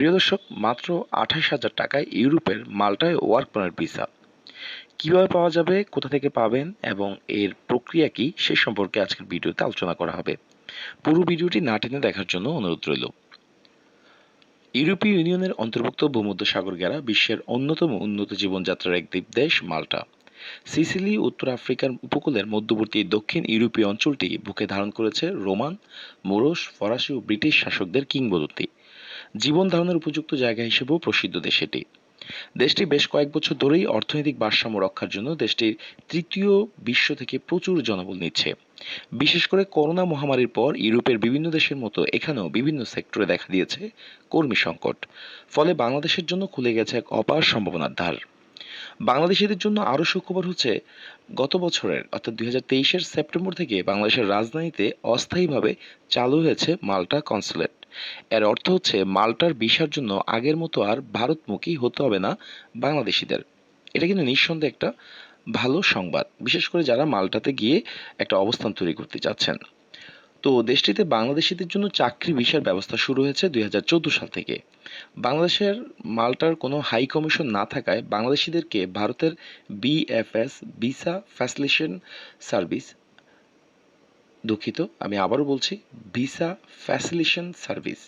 প্রিয় দর্শক, মাত্র আঠাশ হাজার টাকায় ইউরোপের মাল্টায় ওয়ার্ক পারমিট ভিসা। কীভাবে পাওয়া যাবে, কোথা থেকে পাবেন এবং এর প্রক্রিয়া কি, সে সম্পর্কে আজকের ভিডিওতে আলোচনা করা হবে। পুরো ভিডিওটি না টেনে দেখার জন্য অনুরোধ রইল। ইউরোপীয় ইউনিয়নের অন্তর্ভুক্ত ভূমধ্যসাগর গেরা বিশ্বের অন্যতম উন্নত জীবনযাত্রার এক দ্বীপ দেশ মাল্টা। সিসিলি উত্তর আফ্রিকার উপকূলের মধ্যবর্তী দক্ষিণ ইউরোপীয় অঞ্চলটি বুকে ধারণ করেছে রোমান, মোরস, ফরাসি ও ব্রিটিশ শাসকদের কিংবদন্তি। জীবন ধারণের উপযুক্ত জায়গা হিসেবেও প্রসিদ্ধ দেশ এটি। দেশটি বেশ কয়েক বছর ধরেই অর্থনৈতিক ভারসাম্য রক্ষার জন্য দেশটির তৃতীয় বিশ্ব থেকে প্রচুর জনবল নিচ্ছে। বিশেষ করে করোনা মহামারীর পর ইউরোপের বিভিন্ন দেশের মতো এখানেও বিভিন্ন সেক্টরে দেখা দিয়েছে কর্মী সংকট। ফলে বাংলাদেশের জন্য খুলে গেছে এক অপার সম্ভাবনার ধার। বাংলাদেশিদের জন্য আরও সুখবর হচ্ছে, গত বছরের, অর্থাৎ দুই হাজার তেইশের সেপ্টেম্বর থেকে বাংলাদেশের রাজধানীতে অস্থায়ীভাবে চালু হয়েছে মাল্টা কনসুলেট। এর অর্থ হচ্ছে মাল্টার ভিসার জন্য আগের মতো আর ভারতমুখী হতে হবে না বাংলাদেশিদের। এটা কিন্তু নিঃসন্দেহে একটা ভালো সংবাদ, বিশেষ করে যারা মাল্টাতে গিয়ে একটা অবস্থান তৈরি করতে চাচ্ছেন। তো দেশটিতে বাংলাদেশিদের জন্য চাকরি ভিসার ব্যবস্থা শুরু হয়েছে দুই হাজার চোদ্দ সাল থেকে। বাংলাদেশের মাল্টার কোনো হাই কমিশন না থাকায় বাংলাদেশিদেরকে ভারতের বিএফএস ভিসা ফ্যাসিলিটেশন সার্ভিস দুঃখিত, আমি আবারও বলছি, ভিসা ফ্যাসিলিটেশন সার্ভিস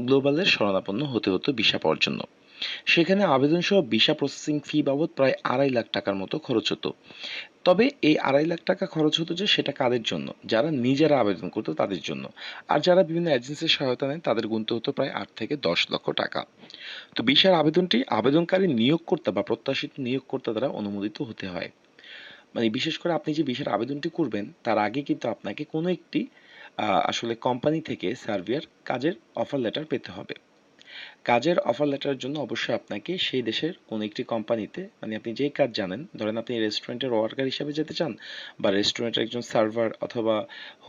গ্লোবালের শরণাপন্ন হতে হতো ভিসা পাওয়ার জন্য। সেখানে আবেদন সহ ভিসা প্রসেসিং ফি বাবদ প্রায় আড়াই লাখ টাকার মতো খরচ হতো। তবে এই আড়াই লাখ টাকা খরচ হতো যে সেটা কাদের জন্য? যারা নিজেরা আবেদন করতো তাদের জন্য। আর যারা বিভিন্ন এজেন্সির সহায়তা নেয় তাদের গুনতে হতো প্রায় আট থেকে দশ লক্ষ টাকা। তো ভিসার আবেদনটি আবেদনকারী নিয়োগকর্তা বা প্রত্যাশিত নিয়োগকর্তা দ্বারা অনুমোদিত হতে হয়। মানে বিশেষ করে আপনি যে ভিসার আবেদনটি করবেন, তার আগে কিন্তু আপনাকে কোনো একটি আসলে কোম্পানি থেকে সার্ভিয়ার কাজের অফার লেটার পেতে হবে। কাজের অফার লেটারের জন্য অবশ্যই আপনাকে সেই দেশের কোনো একটি কোম্পানিতে মানে আপনি যেই কাজ জানেন, ধরেন আপনি রেস্টুরেন্টের ওয়ার্কার হিসেবে যেতে চান, বা রেস্টুরেন্টের একজন সার্ভার অথবা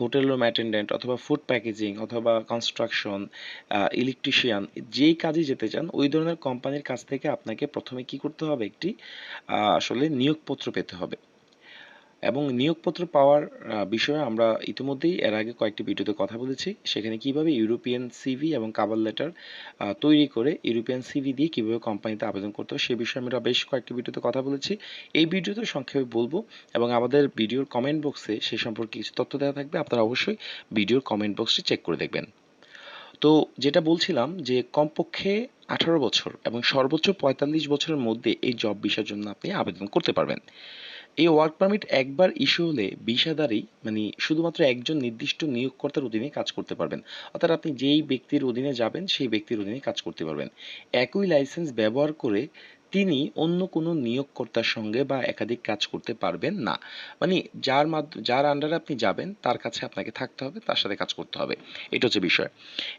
হোটেল রুম অ্যাটেন্ডেন্ট অথবা ফুড প্যাকেজিং অথবা কনস্ট্রাকশন ইলেকট্রিশিয়ান যেই কাজে যেতে চান, ওই ধরনের কোম্পানির কাছ থেকে আপনাকে প্রথমে কি করতে হবে? একটি আসলে নিয়োগপত্র পেতে হবে। এবং নিয়োগপত্র পাওয়ার বিষয়ে আমরা ইতিমধ্যেই এর আগে কয়েকটি ভিডিওতে কথা বলেছি। সেখানে কীভাবে ইউরোপিয়ান সিভি এবং কাভার লেটার তৈরি করে ইউরোপিয়ান সিভি দিয়ে কীভাবে কোম্পানিতে আবেদন করতে হয় সে বিষয়ে আমরা বেশ কয়েকটি ভিডিওতে কথা বলেছি। এই ভিডিওতে সংক্ষেপে বলব এবং আমাদের ভিডিওর কমেন্ট বক্সে সে সম্পর্কে কিছু তথ্য দেওয়া থাকবে, আপনারা অবশ্যই ভিডিওর কমেন্ট বক্সটি চেক করে দেখবেন। তো যেটা বলছিলাম যে কমপক্ষে আঠারো বছর এবং সর্বোচ্চ পঁয়তাল্লিশ বছরের মধ্যে এই জব ভিসার জন্য আপনি আবেদন করতে পারবেন। এই ওয়ার্ক পারমিট একবার ইস্যু হলে ভিসাদারই মানে শুধুমাত্র একজন নির্দিষ্ট নিয়োগকর্তার অধীনে কাজ করতে পারবেন। অর্থাৎ আপনি যেই ব্যক্তির অধীনে যাবেন, সেই ব্যক্তির অধীনে কাজ করতে পারবেন। একই লাইসেন্স ব্যবহার করে তিনি অন্য কোনো নিয়োগকর্তার সঙ্গে বা একাধিক কাজ করতে পারবেন না। মানে যার মাধ্যমে যার আন্ডারে আপনি যাবেন, তার কাছে আপনাকে থাকতে হবে, তার সাথে কাজ করতে হবে। এটা হচ্ছে বিষয়।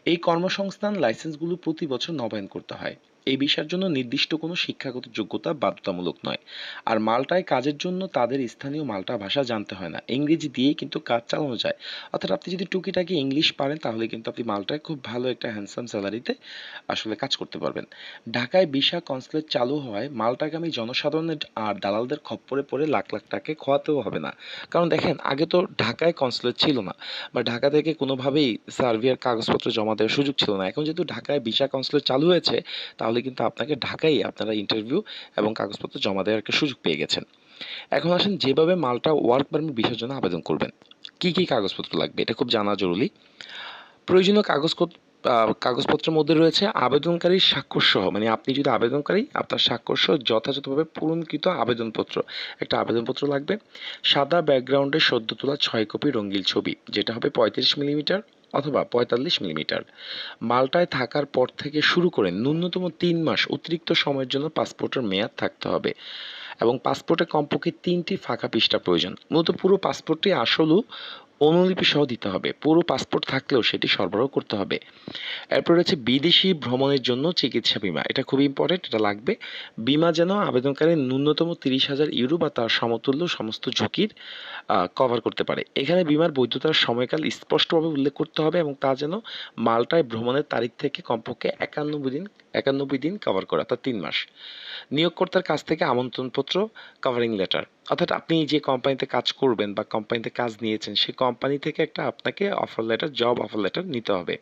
এই কর্মসংস্থান লাইসেন্সগুলো প্রতি বছর নবায়ন করতে হয়। এই বিষয়ের জন্য নির্দিষ্ট কোনো শিক্ষাগত যোগ্যতা বাধ্যতামূলক নয়। আর মাল্টায় কাজের জন্য তাদের স্থানীয় মাল্টা ভাষা জানতে হয় না। ইংরেজি দিয়েই কিন্তু কাজ চালানো যায়। অর্থাৎ আপনি যদি টুকিটাকি ইংলিশ পারেন, তাহলে কিন্তু আপনি মাল্টায় খুব ভালো একটা হ্যান্ডসাম স্যালারিতে আসলে কাজ করতে পারবেন। ঢাকায় ভিসা কনসুলেট চালু হওয়ায় মাল্টাগামী জনসাধারণের আর দালালদের খপ্পরে পড়ে লাখ লাখ টাকা খোয়াতেও হবে না। কারণ দেখেন, আগে তো ঢাকায় কনসুলেট ছিল না। বা ঢাকা থেকে কোনোভাবেই সার্ভিয়ার কাগজপত্র জমা দেওয়ার সুযোগ ছিল না। এখন যেহেতু ঢাকায় ভিসা কনসুলেট চালু হয়েছে, তাহলে কিন্তু আপনাকে ঢাকায় আপনারা ইন্টারভিউ এবং কাগজপত্র জমা দেওয়ার একটা সুযোগ পেয়ে গেছেন। এখন আসেন যেভাবে মালটা ওয়ার্ক পারমিট ভিসার জন্য আবেদন করবেন। কি কি কাগজপত্র লাগবে এটা খুব জানা জরুরি। প্রয়োজনীয় কাগজ কাগজপত্রের মধ্যে রয়েছে আবেদনকারীর স্বাক্ষর সহ মানে আপনি যদি আবেদনকারী, আপনার স্বাক্ষর সহ যথাযথভাবে পূরণকৃত আবেদনপত্র, একটা আবেদনপত্র লাগবে। সাদা ব্যাকগ্রাউন্ডে সদ্য তোলা ছয় কপি রঙিন ছবি, যেটা হবে পঁয়ত্রিশ মিলিমিটার। অথবা পঁয়তাল্লিশ মিলিমিটার। মাল্টায় থাকার পর থেকে শুরু করে ন্যূনতম তিন মাস অতিরিক্ত সময়ের জন্য পাসপোর্টের মেয়াদ থাকতে হবে এবং পাসপোর্টে কমপক্ষে তিনটি ফাঁকা পৃষ্ঠা প্রয়োজন। মূলত পুরো পাসপোর্টটি আসলেও অনুলিপি সহ দিতে হবে। পুরো পাসপোর্ট থাকলেও সেটি সরবরাহ করতে হবে। এরপর রয়েছে বিদেশি ভ্রমণের জন্য চিকিৎসা বিমা। এটা খুব ইম্পর্টেন্ট এটা লাগবে। বিমা যেন আবেদনকারী ন্যূনতম তিরিশ হাজার ইউরো বা তার সমতুল্য সমস্ত ঝুঁকির কভার করতে পারে। এখানে বিমার বৈধতার সময়কাল স্পষ্টভাবে উল্লেখ করতে হবে এবং তা যেন মাল্টায় ভ্রমণের তারিখ থেকে কমপক্ষে একানব্বই দিন একানব্বই দিন কভার করে, অর্থাৎ তিন মাস। নিয়োগকর্তার কাছ থেকে আমন্ত্রণপত্র কভারিং লেটার অর্থাৎ আপনি যে কোম্পানিতে কাজ করবেন বা কোম্পানিতে কাজ নিয়েছেন, সেই কোম্পানি থেকে একটা আপনাকে offer letter job offer letter নিতে হবে।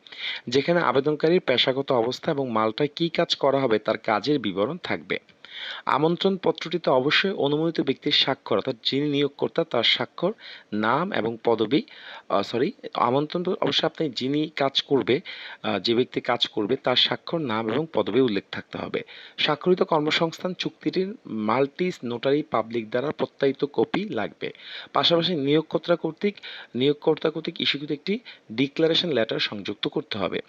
যেখানে আবেদনকারীর পেশাগত অবস্থা এবং মালটায় কী কাজ করা হবে, তার কাজের বিবরণ থাকবে। আমন্ত্রণ পত্রটিতে অবশ্যই অনুমোদিত ব্যক্তির স্বাক্ষর, অর্থাৎ যিনি নিয়োগকর্তা তার স্বাক্ষর, নাম এবং পদবি সরি আমন্ত্রণ অবশ্যই আপনি যিনি কাজ করবে যে ব্যক্তি কাজ করবে তার স্বাক্ষর, নাম এবং পদবি উল্লেখ থাকতে হবে। স্বাক্ষরিত কর্মসংস্থান চুক্তিটির মাল্টিস নোটারি পাবলিক দ্বারা প্রত্যায়িত কপি লাগবে। পাশাপাশি নিয়োগকর্তা কর্তৃক নিয়োগকর্তা কর্তৃক ইস্যুকৃত একটি ডিক্লারেশন লেটার সংযুক্ত করতে হবে।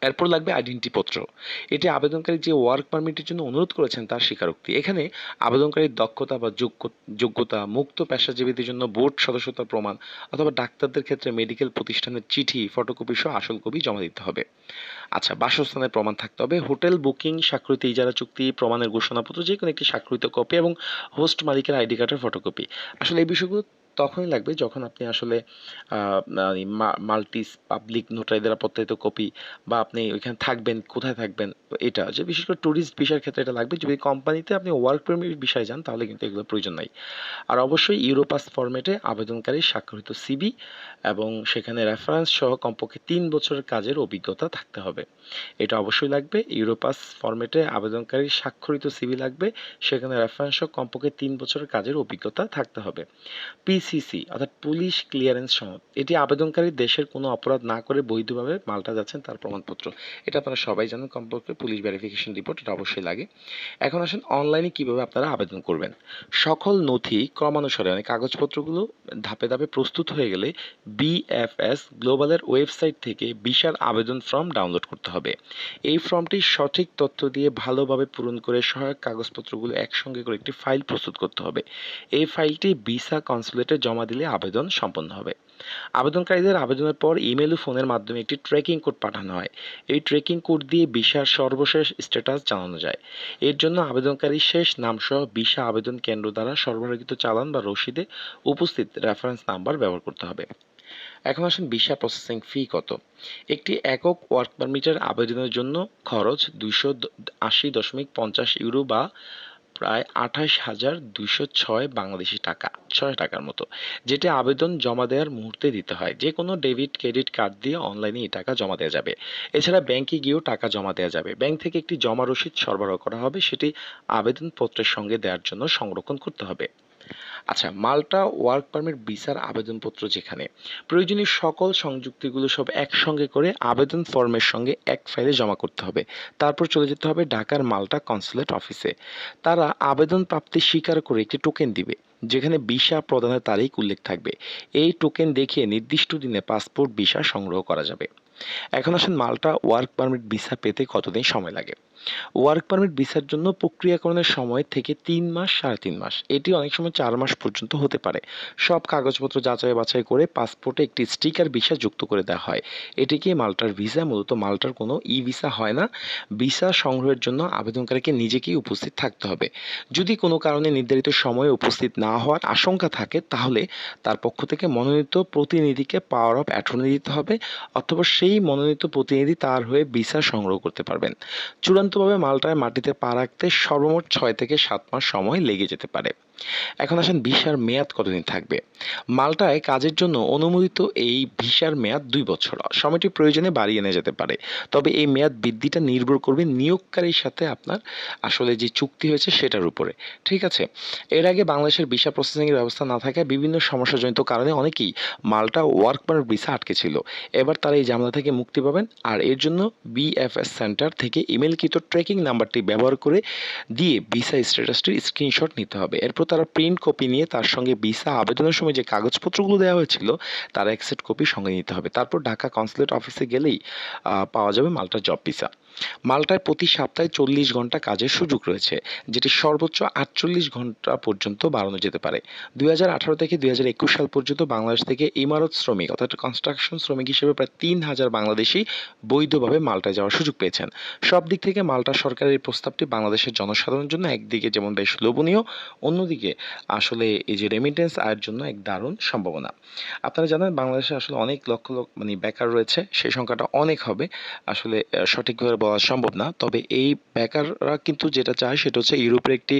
এরপর লাগবে আইডেন্টি পত্র এটি আবেদনকারী যে ওয়ার্ক পারমিটের জন্য অনুরোধ করেছেন তার স্বীকারোক্তি। এখানে আবেদনকারীর দক্ষতা বা যোগ্য- যোগ্যতা, মুক্ত পেশাজীবীদের জন্য বোর্ড সদস্যতার প্রমাণ অথবা ডাক্তারদের ক্ষেত্রে মেডিকেল প্রতিষ্ঠানের চিঠি, ফটোকপি সহ আসল কপি জমা দিতে হবে। আচ্ছা বাসস্থানের প্রমাণ থাকতে হবে। হোটেল, বুকিং, স্বাক্ষরিত ইজারা চুক্তি, প্রমাণের ঘোষণাপত্র যে কোনো একটি স্বাক্ষরিত কপি এবং হোস্ট মালিকের আইডি কার্ডের ফটোকপি। আসলে এই বিষয়গুলো তখনই লাগবে যখন আপনি আসলে মাল্টিস পাবলিক নোটারি দ্বারা প্রত্যায়িত কপি বা আপনি ওইখানে থাকবেন, কোথায় থাকবেন, এটা যে বিশেষ করে ট্যুরিস্ট ভিসার ক্ষেত্রে এটা লাগবে। যদি কোম্পানিতে আপনি ওয়ার্ক পারমিট বিষয়ে যান, তাহলে কিন্তু এগুলো প্রয়োজন নাই। আর অবশ্যই ইউরোপাস ফরম্যাটে আবেদনকারী স্বাক্ষরিত সিবি এবং সেখানে রেফারেন্স সহ কমপক্ষে তিন বছরের কাজের অভিজ্ঞতা থাকতে হবে। এটা অবশ্যই লাগবে। ইউরোপাস ফরম্যাটে আবেদনকারীর স্বাক্ষরিত সিবি লাগবে। সেখানে রেফারেন্স সহ কমপক্ষে তিন বছরের কাজের অভিজ্ঞতা থাকতে হবে। পিসিসি অর্থাৎ পুলিশ ক্লিয়ারেন্স সনদ এটি আবেদনকারী দেশের কোনো অপরাধ না করে বৈধভাবে মাল্টা যাচ্ছেন তার প্রমাণপত্র। এটা আপনারা সবাই জানেন, কমপক্ষে পুলিশ ভেরিফিকেশন রিপোর্ট এটা অবশ্যই লাগে। এখন আসেন অনলাইনে কীভাবে আপনারা আবেদন করবেন। সকল নথি ক্রমানুসারে মানে কাগজপত্রগুলো ধাপে ধাপে প্রস্তুত হয়ে গেলে বিএফএস গ্লোবালের ওয়েবসাইট থেকে বিশাল আবেদন ফর্ম ডাউনলোড করতে হবে। এই ফর্মটি সঠিক তথ্য দিয়ে ভালোভাবে পূরণ করে সহায়ক কাগজপত্রগুলো একসঙ্গে করে একটি ফাইল প্রস্তুত করতে হবে। এই ফাইলটি ভিসা কনসুলেটে জমা দিলে আবেদন সম্পন্ন হবে। আবেদনকারীদের আবেদনের পর ইমেল ও ফোনের মাধ্যমে একটি ট্র্যাকিং কোড পাঠানো হয়। এই ট্র্যাকিং কোড দিয়ে ভিসার সর্বশেষ স্ট্যাটাস জানানো যায়। এর জন্য আবেদনকারীর শেষ নামসহ ভিসা আবেদন কেন্দ্র দ্বারা সরবরাহিত চালান বা রসিদে উপস্থিত রেফারেন্স নাম্বার ব্যবহার করতে হবে। এখন আসেন ভিসা প্রসেসিং ফি কত। একটি একক ওয়ার্ক পারমিটের আবেদনের জন্য খরচ দুইশো আশি দশমিক পঞ্চাশ ইউরো বা প্রায় আঠাশ হাজার দুশো ছয় বাংলাদেশি টাকা, ছয় টাকার মতো, যেটি আবেদন জমা দেওয়ার মুহূর্তে দিতে হয়। যে কোনো ডেবিট, ক্রেডিট কার্ড দিয়ে অনলাইনে এই টাকা জমা দেওয়া যাবে। এছাড়া ব্যাংকে গিয়েও টাকা জমা দেওয়া যাবে। ব্যাংক থেকে একটি জমা রসিদ সরবরাহ করা হবে, সেটি আবেদনপত্রের সঙ্গে দেওয়ার জন্য সংরক্ষণ করতে হবে। আচ্ছা মাল্টা ওয়ার্ক পারমিট ভিসার আবেদনপত্র যেখানে। প্রয়োজনীয় সকল সংযুক্তিগুলো সব একসঙ্গে করে আবেদন ফর্মের সঙ্গে এক ফাইলে জমা করতে হবে। তারপর চলে যেতে হবে ঢাকার মাল্টা কনসুলেট অফিসে তারা আবেদন প্রাপ্তি স্বীকার করে একটি টোকেন দিবে, যেখানে ভিসা প্রদানের তারিখ উল্লেখ থাকবে। এই টোকেন দেখিয়ে নির্দিষ্ট দিনে পাসপোর্ট ভিসা সংগ্রহ করা যাবে। এখন আসেন মাল্টা ওয়ার্ক পারমিট ভিসা পেতে কতদিন সময় লাগে? ওয়ার্ক পারমিট ভিসার জন্য প্রক্রিয়াকরণের সময় থেকে তিন মাস, সাড়ে তিন মাস। এটি অনেক সময় চার মাস পর্যন্ত হতে পারে। সব কাগজপত্র যাচাই বাছাই করে পাসপোর্টে একটি স্টিকার ভিসা যুক্ত করে দেওয়া হয়। এটিকে মাল্টার ভিসা মূলত মাল্টার কোনো ই ভিসা হয় না। ভিসা সংগ্রহের জন্য আবেদনকারীকে নিজেকেই উপস্থিত থাকতে হবে। যদি কোনো কারণে নির্ধারিত সময়ে উপস্থিত না হওয়ার আশঙ্কা থাকে, তাহলে তার পক্ষ থেকে মনোনীত প্রতিনিধিকে পাওয়ার অফ অ্যাটর্নি দিতে হবে অথবা সেই মনোনীত প্রতিনিধি তার হয়ে ভিসা সংগ্রহ করতে পারবেন। চূড়ান্তভাবে মালটায় মাটিতে পা রাখতে সর্বমোট ছয় থেকে সাত মাস সময় লেগে যেতে পারে। এখন আসেন ভিসার মেয়াদ কতদিন থাকবে? মাল্টায় কাজের জন্য অনুমোদিত এই ভিসার মেয়াদ দুই বছর। সময়টি প্রয়োজনে বাড়িয়ে নেওয়া যেতে পারে। তবে এই মেয়াদ বৃদ্ধিটা নির্ভর করবে নিয়োগকারীর সাথে আপনার আসলে যে চুক্তি হয়েছে সেটার উপরে। ঠিক আছে? এর আগে বাংলাদেশের ভিসা প্রসেসিংয়ের ব্যবস্থা না থাকায় বিভিন্ন সমস্যাজনিত কারণে অনেকেই মাল্টা ওয়ার্ক পারমিট ভিসা আটকে ছিল। এবার তারা এই জামলা থেকে মুক্তি পাবেন আর এর জন্য বিএফএস সেন্টার থেকে ইমেলকৃত ট্র্যাকিং নাম্বারটি ব্যবহার করে দিয়ে ভিসা স্ট্যাটাসটির স্ক্রিনশট নিতে হবে। এরপর তারা প্রিন্ট কপি নিয়ে তার সঙ্গে ভিসা আবেদনের সময় যে কাগজপত্রগুলো দেওয়া হয়েছিল, তার এক সেট কপি সঙ্গে নিতে হবে। তারপর ঢাকা কনসুলেট অফিসে গেলেই পাওয়া যাবে মাল্টা জব ভিসা মাল্টায় প্রতি সপ্তাহে চল্লিশ ঘণ্টা কাজের সুযোগ রয়েছে, যেটি সর্বোচ্চ আটচল্লিশ ঘণ্টা পর্যন্ত বাড়ানো যেতে পারে। দুই হাজার আঠারো থেকে দুই হাজার একুশ সাল পর্যন্ত বাংলাদেশ থেকে ইমারত শ্রমিক, অর্থাৎ কনস্ট্রাকশন শ্রমিক হিসেবে প্রায় তিন হাজার বাংলাদেশি বৈধভাবে মাল্টায় যাওয়ার সুযোগ পেয়েছেন। সব দিক থেকে মাল্টা সরকারের এই প্রস্তাবটি বাংলাদেশের জনসাধারণের জন্য একদিকে যেমন বেশ লোভনীয়, অন্যদিকে দিকে আসলে এই যে রেমিটেন্স আয়ের জন্য এক দারুণ সম্ভাবনা। আপনারা জানেন বাংলাদেশে আসলে অনেক লক্ষ লক্ষ মানে বেকার রয়েছে, সেই সংখ্যাটা অনেক হবে, আসলে সঠিকভাবে বলা সম্ভব না। তবে এই বেকাররা কিন্তু যেটা চায় সেটা হচ্ছে ইউরোপের একটি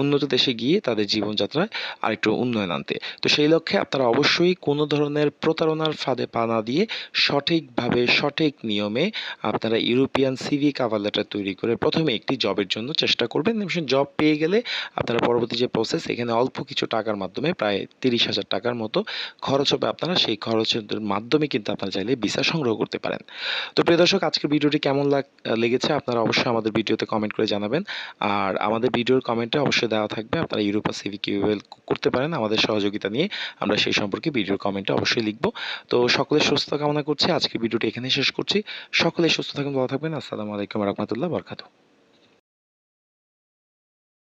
উন্নত দেশে গিয়ে তাদের জীবনযাত্রায় আরেকটু উন্নয়ন আনতে। তো সেই লক্ষ্যে আপনারা অবশ্যই কোনো ধরনের প্রতারণার ফাঁদে পা না দিয়ে সঠিকভাবে সঠিক নিয়মে আপনারা ইউরোপিয়ান সিভি কাভার লেটার তৈরি করে প্রথমে একটি জবের জন্য চেষ্টা করবেন। জব পেয়ে গেলে আপনারা পরবর্তী যে প্রসেস এখানে অল্প কিছু টাকার মাধ্যমে প্রায় তিরিশ হাজার টাকার মতো খরচ হবে আপনারা। সেই খরচের মাধ্যমে কিন্তু আপনারা চাইলে ভিসা সংগ্রহ করতে পারেন। তো প্রিয় দর্শক, আজকের ভিডিওটি কেমন লেগেছে আপনারা অবশ্যই আমাদের ভিডিওতে কমেন্ট করে জানাবেন। আর আমাদের ভিডিওর কমেন্টে অবশ্যই দেওয়া থাকবে, আপনারা ইউরোপা সিভি কীভাবে করতে পারেন আমাদের সহযোগিতা নিয়ে। আমরা সেই সম্পর্কে ভিডিওর কমেন্টে অবশ্যই লিখব। তো সকলের সুস্থ কামনা করছি, আজকের ভিডিওটি এখানে শেষ করছি। সকলে সুস্থ থাকুন, ভালো থাকবেন। আসসালামু আলাইকুম রহমতুল্লাহ বরকাতু